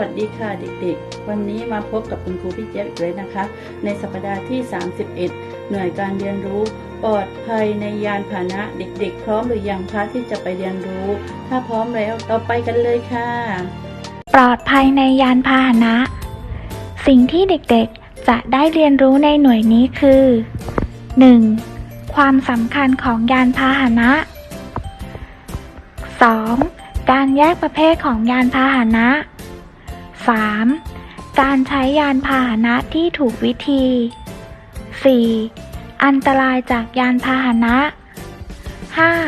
วัสดีค่ะเด็กๆ วันนี้มาพบกับคุณครูพี่เจี๊ยบอีกเลยนะคะ ในสัปดาห์ที่ 31 หน่วยการเรียนรู้ปลอดภัยในยานพาหนะเด็กๆ พร้อมหรือยังคะที่จะไปเรียนรู้ ถ้าพร้อมแล้วเราไปกันเลยค่ะ ปลอดภัยในยานพาหนะ สิ่งที่เด็กๆจะได้เรียนรู้ในหน่วยนี้คือ 1. ความสำคัญของยานพาหนะ 2. การแยกประเภทของยานพาหนะ 3. การใช้ยานพาหนะที่ถูกวิธี 4. อันตรายจากยานพาหนะ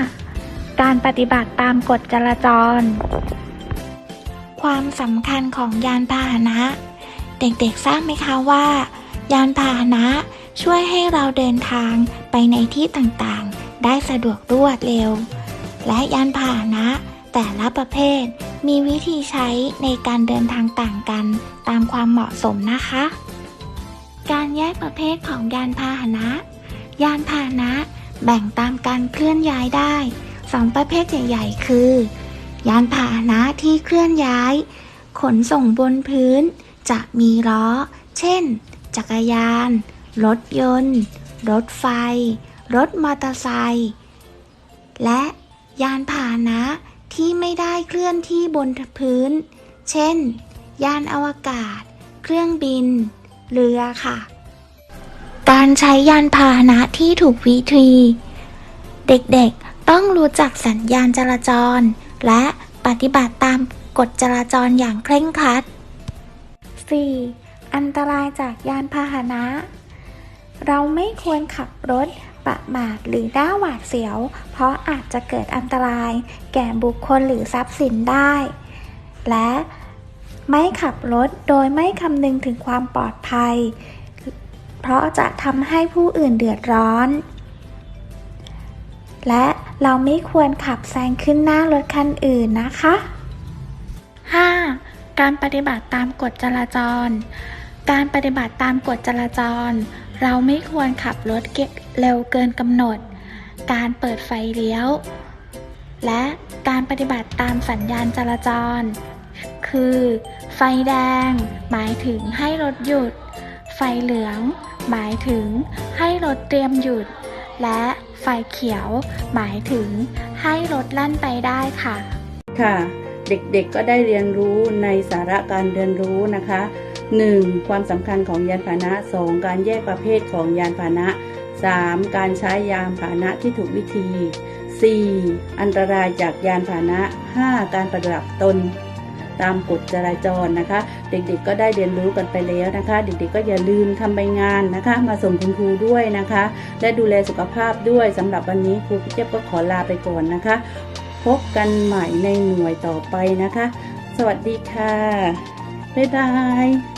5. การปฏิบัติตามกฎจราจร ความสำคัญของยานพาหนะ เด็กๆทราบไหมคะว่า ยานพาหนะช่วยให้เราเดินทางไปในที่ต่างๆ ได้สะดวกรวดเร็ว และยานพาหนะ แต่ละประเภท มีวิธีใช้ในการเดินทางต่างกันตามความเหมาะสมนะคะ การแยกประเภทของยานพาหนะ ยานพาหนะแบ่งตามการเคลื่อนย้ายได้สองประเภทใหญ่ๆ คือ ยานพาหนะที่เคลื่อนย้าย ขนส่งบนพื้น จะมีล้อ เช่น จักรยาน รถยนต์ รถไฟ รถมอเตอร์ไซค์และยานพาหนะ ที่ไม่ได้เคลื่อนที่บนพื้น เช่น ยานอวกาศ เครื่องบิน เรือค่ะ การใช้ยานพาหนะที่ถูกวิธี เด็กๆต้องรู้จักสัญญาณจราจร และปฏิบัติตามกฎจราจรอย่างเคร่งครัด 4. อันตรายจากยานพาหนะ เราไม่ควรขับรถ ประมาทหรือหน้าหวาดเสียว เพราะอาจจะเกิดอันตราย แก่บุคคลหรือทรัพย์สินได้ และไม่ขับรถโดยไม่คำนึงถึงความปลอดภัย เพราะจะทำให้ผู้อื่นเดือดร้อน และเราไม่ควรขับแซงขึ้นหน้ารถคันอื่นนะคะ 5. การปฏิบัติตามกฎจราจร การปฏิบัติตามกฎจราจร เราไม่ควรขับรถเก็บเร็วเกินกำหนด การเปิดไฟเลี้ยว และการปฏิบัติตามสัญญาณจราจร คือ ไฟแดง หมายถึงให้รถหยุด ไฟเหลือง หมายถึงให้รถเตรียมหยุด และไฟเขียว หมายถึงให้รถลั่นไปได้ค่ะ ค่ะ เด็กๆก็ได้เรียนรู้ในสาระการเรียนรู้นะคะ 1. ความสำคัญของยานพาหนะ 2. การแยกประเภทของยานพาหนะ 3. การใช้ยานพาหนะที่ถูกวิธี 4. อันตรายจากยานพาหนะ 5. การปฏิบัติตนตามกฎจราจรนะคะ เด็กๆก็ได้เรียนรู้กันไปแล้วนะคะ เด็กๆก็อย่าลืมทำใบงานนะคะ มาส่งคุณครูด้วยนะคะ และดูแลสุขภาพด้วยสำหรับวันนี้ครูพี่เจี๊ยบก็ขอลาไปก่อนนะคะ พบกันใหม่ในหน่วยต่อไปนะคะ สวัสดีค่ะ บ๊ายบาย